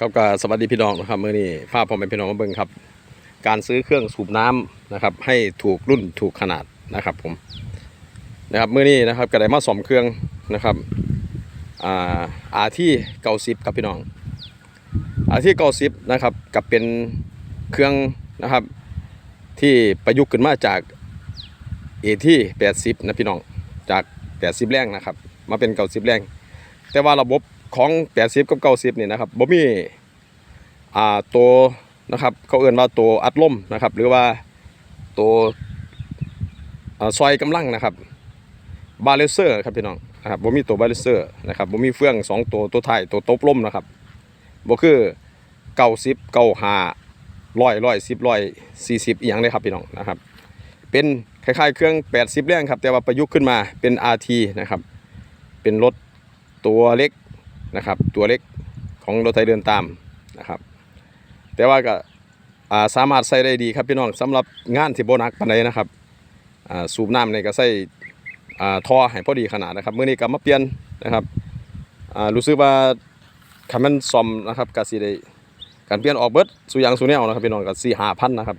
ครับก็สวัสดีพี่น้องนะครับเมื่อนี้ภาพผมเป็นพี่น้องมาเบิ่งครับ การซื้อเครื่องสูบน้ำนะครับ ให้ถูกรุ่นถูกขนาดนะครับผมนะครับเมื่อนี้นะครับก็ได้มาสอมเครื่องนะครับอ่าอาที่เก้าสิบครับพี่น้อง อาที่เก้าสิบนะครับกับเป็นเครื่องนะครับ ที่ประยุกต์ขึ้นมาจากเอที่แปดสิบนะพี่น้องจากแปดสิบแรงนะครับ มาเป็นเก้าสิบแรง แต่ว่าระบบ ของ80กับ90นี่นะครับบ่มีอ่าตัวนะครับเขาเอื่นว่าตัวอัดลมนะครับ หรือว่าตัวซอยกำลังนะครับบาเลเซอร์ครับพี่น้องนะครับบ่มีตัวบาเลเซอร์นะครับบ่มีเฟืองสองตัวตัวท้ายตัวตบลมนะครับบ่คือ90 95 100 110 140อีหยังเลยครับพี่น้องนะครับ เป็นคล้ายๆเครื่อง 80 แรงครับ แต่ว่าประยุกต์ขึ้นมาเป็น RT นะครับ เป็นรถตัวเล็ก นะครับ ตัวเล็กของรถไทยเดินตามนะครับ แต่ว่าก็สามารถใส่ได้ดีครับพี่น้องสำหรับงานที่โบนักปานใดนะครับสูบน้ำในก็ใส่ท่อให้พอดีขนาดนะครับเมื่อนี้ก็มาเปลี่ยนนะครับรู้สึกว่าคันมันซ่อมนะครับก็สิได้การเปลี่ยนออกเบิดสู่อยางสู่แนวนะครับพี่น้องก็สี่ห้าพันนะครับ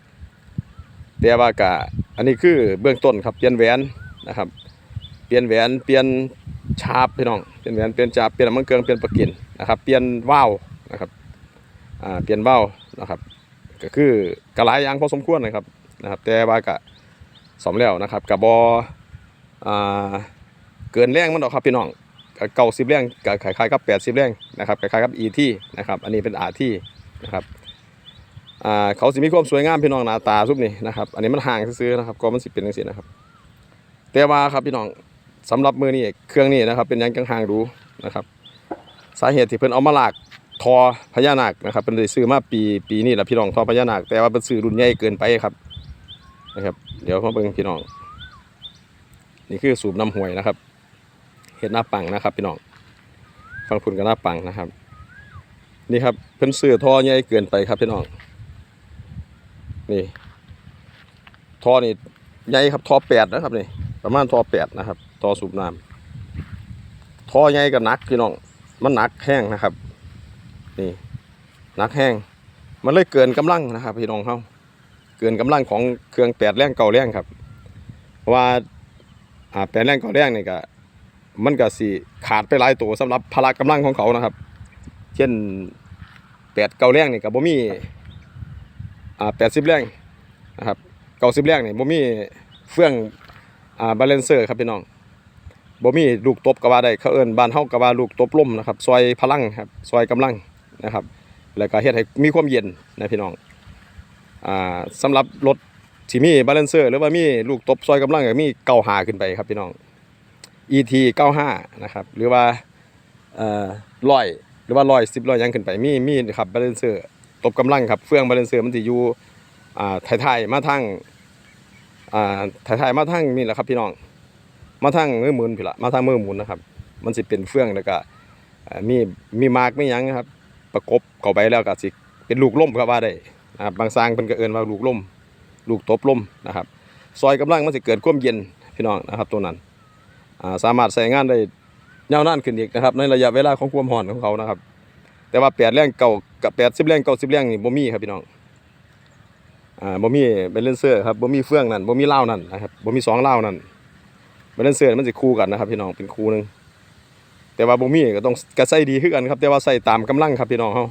แต่ว่าก็อันนี้คือเบื้องต้นครับเปลี่ยนแหวนนะครับ เปลี่ยนแหวนเปลี่ยน ชาร์ปพี่น้องเปลี่ยนแหวนเปลี่ยนชาร์ปเปลี่ยนมันเครื่องเปลี่ยนประกินนะครับเปลี่ยนว่าวนะครับอ่าเปลี่ยนว่าวนะครับ ก็คือกระหลยางพอสมควรนะครับนะครับ แต่ว่าก็สมแล้วนะครับกับบอ่าเกินแรงมันดอกครับพี่น้องเก้าสิบแรงกับคล้ายๆกับแปดสิบแรงนะครับคล้ายๆกับอีที่นะครับ อันนี้เป็นอาที่นะครับอ่าเขาสิมีความสวยงามพี่น้องหน้าตาซุปนี่นะครับ อันนี้มันห่างซื้อนะครับก็มันสิเป็นจังซี่นะครับ แต่ว่าครับพี่น้อง สำหรับมือนี้เครื่องนี้นะครับ เป็นยังจังห่างดูนะครับ สาเหตุที่เพิ่นเอามาลากทอพญานาคนะครับเป็นได้ซื้อมาปีปีนี้แหละพี่น้องทอพญานาคแต่ว่าเป็นซื้อรุ่นใหญ่เกินไปครับนะครับ เดี๋ยวมาเบิ่งพี่น้อง นี่คือสูบน้ำห่วยนะครับเห็ดหน้าปังนะครับ พี่น้องฟังคุณกับหน้าปังนะครับ นี่ครับเพิ่นซื้อท่อใหญ่เกินไปครับพี่น้อง นี่ท่อนี่ใหญ่ครับท่อแปดนะครับนี่ประมาณท่อแปดนะครับ ท่อสูบน้ำท่อใหญ่กับนักพี่น้อง มันหนักแห้งนะครับ นี่หนักแห้ง มันเลยเกินกำลังนะครับ พี่น้องเขาเกินกำลังของเครื่องแปดแรงเก่าแรงครับ ว่าแปดแรงเก่าแรงนี่ก็มันก็สิขาดไปหลายตัวสำหรับพละกำลังของเขานะครับ เช่นแปดเก่าแรงนี่ก็บ่มีอ่าแปดสิบแรงนะครับเก้าสิบแรงนี่บ่มีเฟื่องอ่าบาลานเซอร์ครับพี่น้อง บ่มีลูกตบก็ว่าได้เขาเอิ้นบ้านเฮาก็ว่าลูกตบลมนะครับซอยพลังครับซอยกำลังนะครับ แล้วก็เฮ็ดให้มีความเย็นนะพี่น้องอ่าสำหรับรถที่มีบาลานเซอร์หรือว่ามีลูกตบซอยกำลังก็มีเก้าหาขึ้นไปครับพี่น้อง ET 95นะครับหรือว่าเอ่อร้อยหรือว่าร้อยสิบร้อยยังขึ้นไปมีมีครับบาลานเซอร์ตบกำลังครับเฟืองบาลานเซอร์มันสิอยู่อ่าท้ายๆมาทางอ่าถ่ายๆมาทางนี่แหละครับพี่น้อง มาทางมือหมุนพี่ละมาทางมือหมุนนะครับ มันสิเป็นเฟื่องแล้วก็มีมีมากไม่ยั้งนะครับ ประกบเข้าไปแล้วก็สิเป็นลูกล่มครับว่าได้นะครับบางสร้างเพิ่นก็เอินว่าลูกล่ม ลูกตบล่มนะครับ ซอยกำลังมันสิเกิดความเย็นพี่น้องนะครับตัวนั้นสามารถใช้งานได้ยาวนานขึ้นอีกนะครับ ในระยะเวลาของความร้อนของเขานะครับ แต่ว่าแปดแรงเก่ากับแปดสิบแรงเก้าสิบแรงนี่บ่มีครับพี่น้องอ่าบ่มีเบลเลนเซอร์ครับบ่มีเฟื่องนั่นบ่มีเหล้านั่นนะครับบ่มีสองเหล้านั่น เบลเลนเซอร์มันสิคู่กันนะครับพี่น้องเป็นคู่หนึงแต่ว่าบ่มีก็ต้องก็ใส่ดีคือกันครับ แต่ว่าใส่ตามกำลังครับพี่น้องเฮา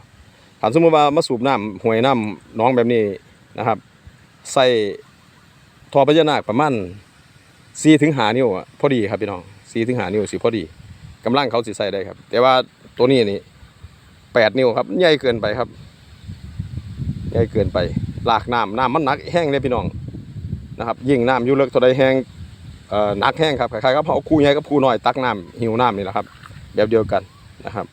ถ้าสมมุติว่ามาสูบน้ำห้วยน้ำหน้องแบบนี้นะครับ ใส่ทอพญานาคประมาณ4ถึง5นิ้วพอดีครับพี่น้อง4ถึง5นิ้วสิพอดีกำลังเขาสิใส่ได้ครับ แต่ว่าตัวนี้นี่8นิ้วครับใหญ่เกินไปครับใหญ่เกินไปลากน้ำน้ำมันหนักแห้งเลยพี่น้องนะครับยิ่งน้ำยู่เลิกเท่าใดแห้ง อ่อนักแห้งครับคล้ายๆกับเอาคู่ใหญ่กับคู่น้อยตักน้ำหิวน้ำนี่แหละครับ แบบเดียวกันนะครับ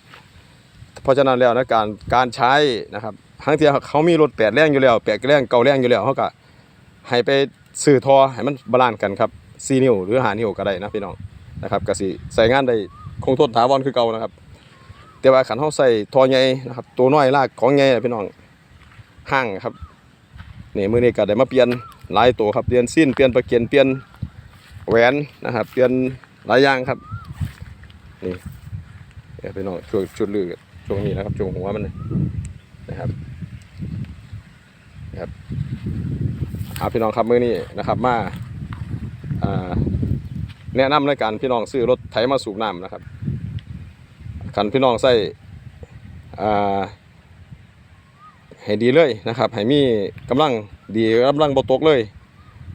เพราะฉะนั้นแล้วนะการการใช้นะครับทั้งที่เขามีรถแปดแรงอยู่แล้วแปดแรงเก้าแรงอยู่แล้วเขาก็ให้ไปสื่อทอให้มันบาลานซ์กันครับสี่นิ้วหรือหานิวก็ได้นะพี่น้องนะครับก็สิใส่งานได้คงทนถาวรคือเก่านะครับ แต่ว่าขันเขาใส่ทอใหญ่นะครับตัวน้อยลากของใหญ่พี่น้องห่างครับนี่มือนี้ก็ได้มาเปลี่ยนหลายตัวครับเปลี่ยนสิ้นเปลี่ยนประเกียนเปลี่ยน แหวนนะครับ เปลี่ยนหลายอย่างครับ นี่เดี๋ยวไปน้องช่วยชุดลือช่วงนี้นะครับช่วงหัวมันนะครับนะครับครับพี่น้องครับมื้อนี้นะครับ มาแนะนำในการพี่น้องซื้อรถไถมาสูบน้ำนะครับคันพี่น้องใส่ให้ดีเลยนะครับให้มีกำลังดีกำลังบ่ตกเลย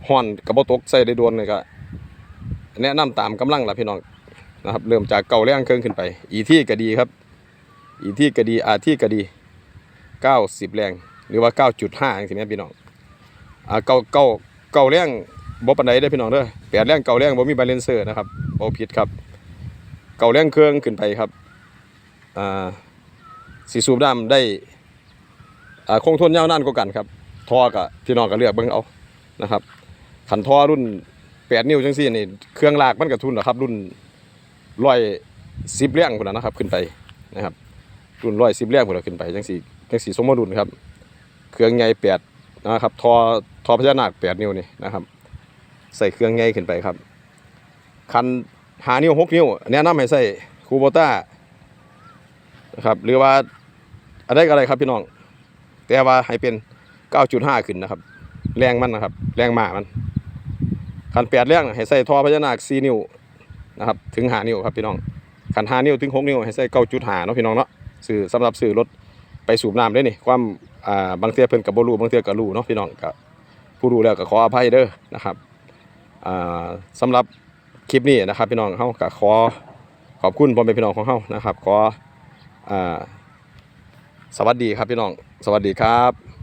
ห่อนกับบ่ตกใส่ได้โดนเลยก็ แนะนำตามกำลังล่ะพี่น้องนะครับ เริ่มจากเก่าแรงเครื่องขึ้นไป อีที่ก็ดีครับ อีที่ก็ดีอาที่ก็ดี90แรง หรือว่า9.5จังซี่แม่นพี่น้องอ่าเก่าเก่าเก่าแรงบ่ปานใดเด้พี่น้องเด้อแปดแรงเก่าแรงบ่มีบาลานเซอร์นะครับบ่ผิดครับ เก่าแรงเครื่องขึ้นไปครับอ่าสิสูบน้ำได้อ่าคงทนยาวนานกว่ากันครับทอก็พี่น้องก็เลือกเบิ่งเอานะครับขันทอรุ่น 8นิ้วจังซี่นี่เครื่องลากมันก็ทุนนะครับ รุ่น110แรงพุ่นน่ะนนะครับ ขึ้นไปนะครับ รุ่นร้อยสิบแรกพวกเราขึ้นไปจังสี่จังสี่สมดุลครับ เครื่องใหญ่แปดนะครับทอทอพญานาคแปดนิ้วนี่นะครับ ใส่เครื่องใหญ่ขึ้นไปครับ คันหานิ้วหกนิ้วแนะนำให้ใส่คูโบต้านะครับหรือว่าอะไรก็อะไรครับพี่น้อง แต่ว่าให้เป็น 9.5 ขึ้นนะครับ แรงมันนะครับ แรงมามัน คันแปดแรงให้ใส่ทอพญานาค4นิ้วนะครับถึงหานิ้วครับพี่น้องขันห้านิ้วถึงหกนิ้วให้ใส่เก้าจุดหาเนาะพี่น้องเนาะสื่อสำหรับสื่อรถไปสูบน้ำได้นี่ความอ่าบางเทียเพิ่นกับบรูบางเทียก็รู้เนาะพี่น้องก็ผู้รู้แล้วก็ขออภัยเด้อนะครับอ่าสำหรับคลิปนี้นะครับ พี่น้องเฮาก็ขอขอบคุณพ่อแม่พี่น้องของเฮานะครับขออ่าสวัสดีครับพี่น้อง สวัสดีครับ